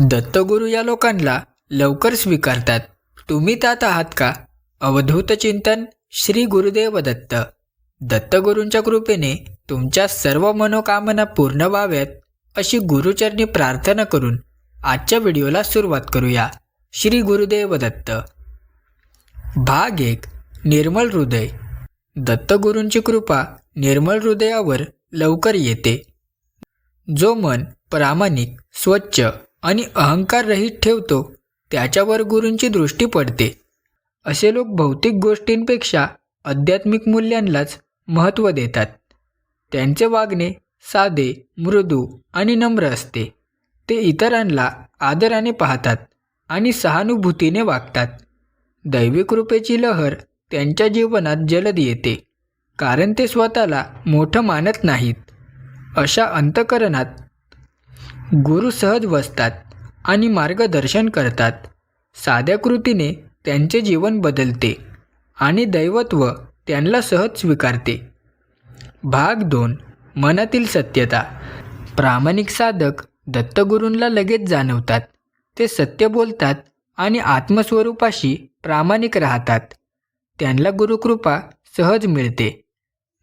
दत्तगुरू या लोकांना लवकर स्वीकारतात. तुम्ही त्यात आहात का? अवधूत चिंतन श्री गुरुदेव दत्त. दत्तगुरूंच्या कृपेने तुमच्या सर्व मनोकामना पूर्ण व्हाव्यात अशी गुरुचरणी प्रार्थना करून आजच्या व्हिडिओला सुरुवात करूया. श्री गुरुदेव दत्त. भाग एक. निर्मल हृदय. दत्तगुरूंची कृपा निर्मल हृदयावर लवकर येते. जो मन प्रामाणिक स्वच्छ आणि अहंकार रहित ठेवतो त्याच्यावर गुरूंची दृष्टी पडते. असे लोक भौतिक गोष्टींपेक्षा आध्यात्मिक मूल्यांनाच महत्त्व देतात. त्यांचे वागणे साधे मृदू आणि नम्र असते. ते इतरांना आदराने पाहतात आणि सहानुभूतीने वागतात. दैवी कृपेची लहर त्यांच्या जीवनात जलद येते कारण ते स्वतःला मोठं मानत नाहीत. अशा अंतकरणात गुरु सहज बसतात आणि मार्गदर्शन करतात. साध्या कृतीने त्यांचे जीवन बदलते आणि दैवत्व त्यांना सहज स्वीकारते. भाग दोन. मनातील सत्यता. प्रामाणिक साधक दत्तगुरूंना लगेच जाणवतात. ते सत्य बोलतात आणि आत्मस्वरूपाशी प्रामाणिक राहतात. त्यांना गुरुकृपा सहज मिळते.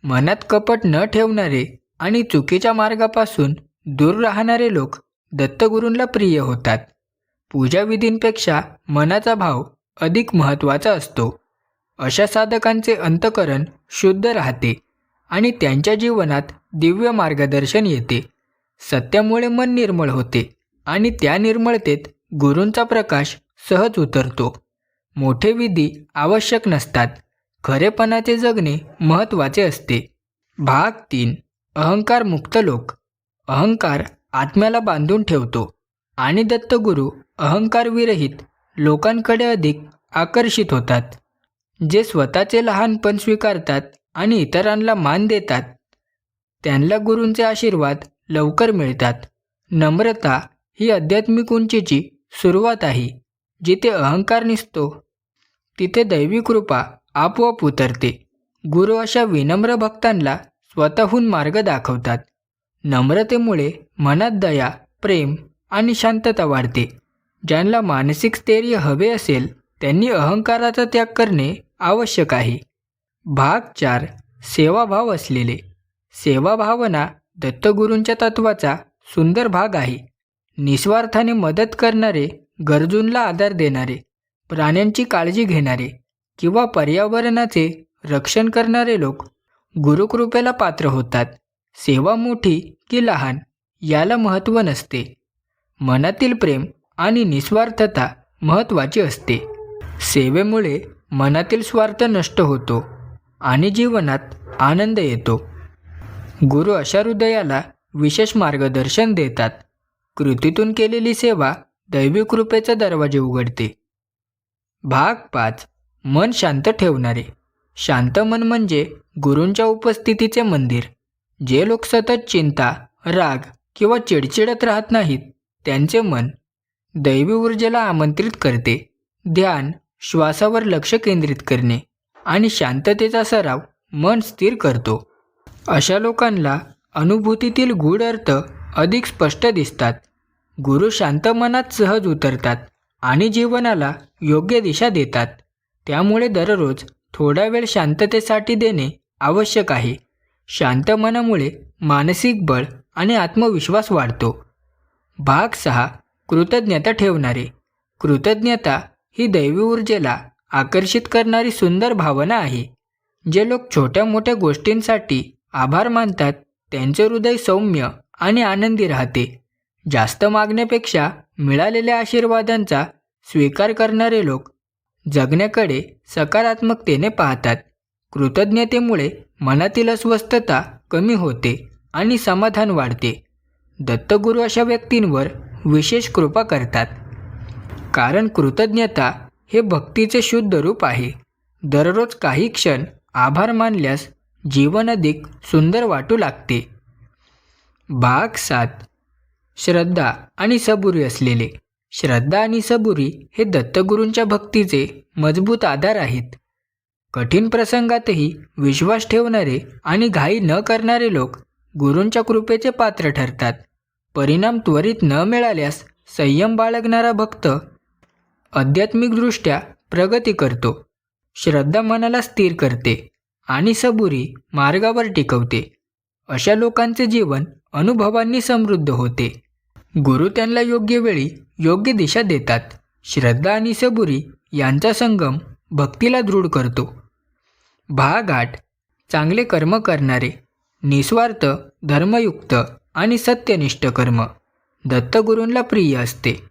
मनात कपट न ठेवणारे आणि चुकीच्या मार्गापासून दूर राहणारे लोक दत्तगुरूंला प्रिय होतात. पूजाविधींपेक्षा मनाचा भाव अधिक महत्त्वाचा असतो. अशा साधकांचे अंतकरण शुद्ध राहते आणि त्यांच्या जीवनात दिव्य मार्गदर्शन येते. सत्यामुळे मन निर्मळ होते आणि त्या निर्मळतेत गुरूंचा प्रकाश सहज उतरतो. मोठे विधी आवश्यक नसतात. खरेपणाचे जगणे महत्त्वाचे असते. भाग तीन. अहंकार मुक्त लोक. अहंकार आत्म्याला बांधून ठेवतो आणि दत्तगुरू अहंकारविरहित लोकांकडे अधिक आकर्षित होतात. जे स्वतःचे लहानपण स्वीकारतात आणि इतरांना मान देतात त्यांना गुरूंचे आशीर्वाद लवकर मिळतात. नम्रता ही आध्यात्मिक उंचीची सुरुवात आहे. जिथे अहंकार निसतो तिथे दैवी कृपा आपोआप उतरते. गुरु अशा विनम्र भक्तांना स्वतःहून मार्ग दाखवतात. नम्रतेमुळे मनात दया प्रेम आणि शांतता वाढते. ज्यांना मानसिक स्थैर्य हवे असेल त्यांनी अहंकाराचा त्याग करणे आवश्यक आहे. भाग चार. सेवाभाव असलेले. सेवाभावना दत्तगुरूंच्या तत्वाचा सुंदर भाग आहे. निस्वार्थाने मदत करणारे गरजूंना आधार देणारे प्राण्यांची काळजी घेणारे किंवा पर्यावरणाचे रक्षण करणारे लोक गुरुकृपेला पात्र होतात. सेवा मोठी की लहान याला महत्त्व नसते. मनातील प्रेम आणि निस्वार्थता महत्त्वाची असते. सेवेमुळे मनातील स्वार्थ नष्ट होतो आणि जीवनात आनंद येतो. गुरु अशा हृदयाला विशेष मार्गदर्शन देतात. कृतीतून केलेली सेवा दैवी कृपेचा दरवाजे उघडते. भाग पाच. मन शांत ठेवणारे. शांत मन म्हणजे गुरूंच्या उपस्थितीचे मंदिर. जे लोक सतत चिंता राग किंवा चिडचिडत राहत नाहीत त्यांचे मन दैवी ऊर्जेला आमंत्रित करते. ध्यान श्वासावर लक्ष केंद्रित करणे आणि शांततेचा सराव मन स्थिर करतो. अशा लोकांना अनुभूतीतील गूढ अर्थ अधिक स्पष्ट दिसतात. गुरु शांत मनात सहज उतरतात आणि जीवनाला योग्य दिशा देतात. त्यामुळे दररोज थोडा वेळ शांततेसाठी देणे आवश्यक आहे. शांत मनामुळे मानसिक बळ आणि आत्मविश्वास वाढतो. भाग सहा. कृतज्ञता ठेवणारे. कृतज्ञता ही दैवी ऊर्जेला आकर्षित करणारी सुंदर भावना आहे. जे लोक छोट्या मोठ्या गोष्टींसाठी आभार मानतात त्यांचे हृदय सौम्य आणि आनंदी राहते. जास्त मागण्यापेक्षा मिळालेल्या आशीर्वादांचा स्वीकार करणारे लोक जगण्याकडे सकारात्मकतेने पाहतात. कृतज्ञतेमुळे मनातील अस्वस्थता कमी होते आणि समाधान वाढते. दत्तगुरू अशा व्यक्तींवर विशेष कृपा करतात. कारण कृतज्ञता हे भक्तीचे शुद्ध रूप आहे. दररोज काही क्षण आभार मानल्यास जीवन अधिक सुंदर वाटू लागते. भाग सात. श्रद्धा आणि सबुरी असलेले. श्रद्धा आणि सबुरी हे दत्तगुरूंच्या भक्तीचे मजबूत आधार आहेत. कठीण प्रसंगातही विश्वास ठेवणारे आणि घाई न करणारे लोक गुरूंच्या कृपेचे पात्र ठरतात. परिणाम त्वरित न मिळाल्यास संयम बाळगणारा भक्त आध्यात्मिकदृष्ट्या प्रगती करतो. श्रद्धा मनाला स्थिर करते आणि सबुरी मार्गावर टिकवते. अशा लोकांचे जीवन अनुभवांनी समृद्ध होते. गुरु त्यांना योग्य वेळी योग्य दिशा देतात. श्रद्धा आणि सबुरी यांचा संगम भक्तीला दृढ करतो. भाग आठ चांगले कर्म करणारे निस्वार्थ धर्मयुक्त आणि सत्यनिष्ठ कर्म दत्तगुरूंला प्रिय असते.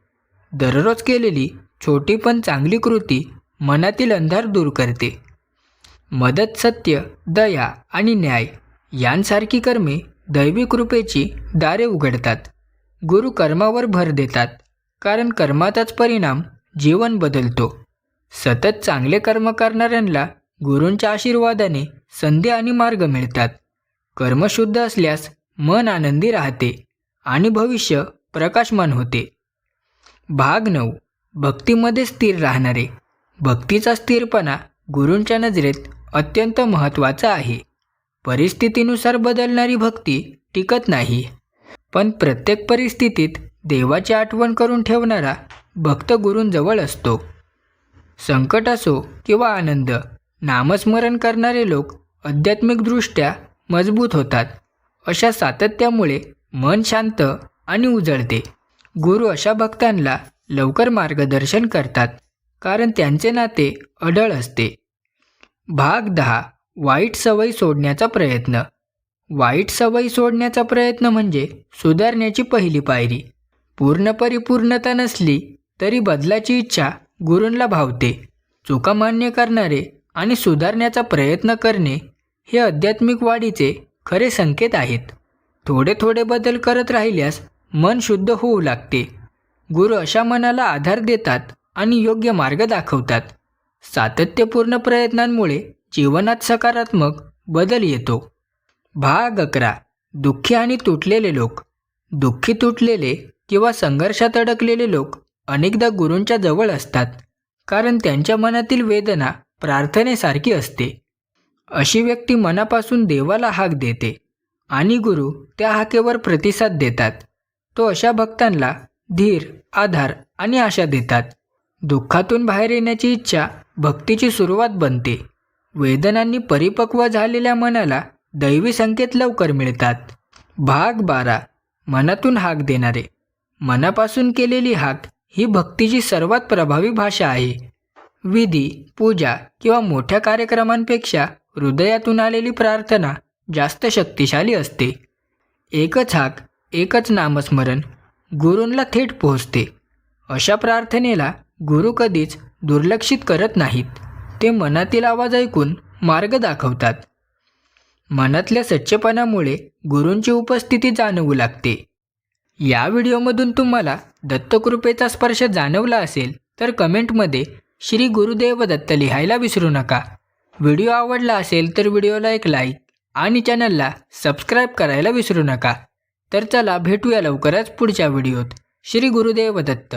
दररोज केलेली छोटी पण चांगली कृती मनातील अंधार दूर करते. मदत सत्य दया आणि न्याय यांसारखी कर्मे दैवी कृपेची दारे उघडतात. गुरु कर्मावर भर देतात कारण कर्माचाच परिणाम जीवन बदलतो. सतत चांगले कर्म करणाऱ्यांना गुरूंच्या आशीर्वादाने संधी आणि मार्ग मिळतात. कर्मशुद्ध असल्यास मन आनंदी राहते आणि भविष्य प्रकाशमान होते. भाग नऊ. भक्तीमध्ये स्थिर राहणारे. भक्तीचा स्थिरपणा गुरूंच्या नजरेत अत्यंत महत्त्वाचा आहे. परिस्थितीनुसार बदलणारी भक्ती टिकत नाही. पण प्रत्येक परिस्थितीत देवाची आठवण करून ठेवणारा भक्त गुरूंजवळ असतो. संकट असो किंवा आनंद नामस्मरण करणारे लोक आध्यात्मिकदृष्ट्या मजबूत होतात. अशा सातत्यामुळे मन शांत आणि उजळते. गुरु अशा भक्तांना लवकर मार्गदर्शन करतात कारण त्यांचे नाते अढळ असते. भाग दहा. वाईट सवयी सोडण्याचा प्रयत्न. वाईट सवयी सोडण्याचा प्रयत्न म्हणजे सुधारण्याची पहिली पायरी. पूर्ण परिपूर्णता नसली तरी बदलाची इच्छा गुरूंला भावते. चुका मान्य करणारे आणि सुधारण्याचा प्रयत्न करणे हे आध्यात्मिक वाढीचे खरे संकेत आहेत. थोडे थोडे बदल करत राहिल्यास मन शुद्ध होऊ लागते. गुरु अशा मनाला आधार देतात आणि योग्य मार्ग दाखवतात. सातत्यपूर्ण प्रयत्नांमुळे जीवनात सकारात्मक बदल येतो. भाग अकरा. दुःखी आणि तुटलेले लोक. दुःखी तुटलेले किंवा संघर्षात अडकलेले लोक अनेकदा गुरूंच्या जवळ असतात कारण त्यांच्या मनातील वेदना प्रार्थनेसारखी असते. अशी व्यक्ती मनापासून देवाला हाक देते आणि गुरु त्या हाकेवर प्रतिसाद देतात. तो अशा भक्तांना धीर आधार आणि आशा देतात. दुःखातून बाहेर येण्याची इच्छा भक्तीची सुरुवात बनते. वेदनांनी परिपक्व झालेल्या मनाला दैवी संकेत लवकर मिळतात. भाग बारा. मनातून हाक देणारे. मनापासून केलेली हाक ही भक्तीची सर्वात प्रभावी भाषा आहे. विधी पूजा किंवा मोठ्या कार्यक्रमांपेक्षा हृदयातून आलेली प्रार्थना जास्त शक्तिशाली असते. एकच हाक एकच नामस्मरण गुरूंला थेट पोहोचते. अशा प्रार्थनेला गुरु कधीच दुर्लक्षित करत नाहीत. ते मनातील आवाज ऐकून मार्ग दाखवतात. मनातल्या सच्चेपणामुळे गुरूंची उपस्थिती जाणवू लागते. या व्हिडिओमधून तुम्हाला दत्तकृपेचा स्पर्श जाणवला असेल तर कमेंटमध्ये श्री गुरुदेव दत्त लिहायला विसरू नका. व्हिडिओ आवडला असेल तर व्हिडिओला एक लाईक आणि चॅनलला सबस्क्राईब करायला विसरू नका. तर चला भेटूया लवकरच पुढच्या व्हिडिओत. श्री गुरुदेव दत्त.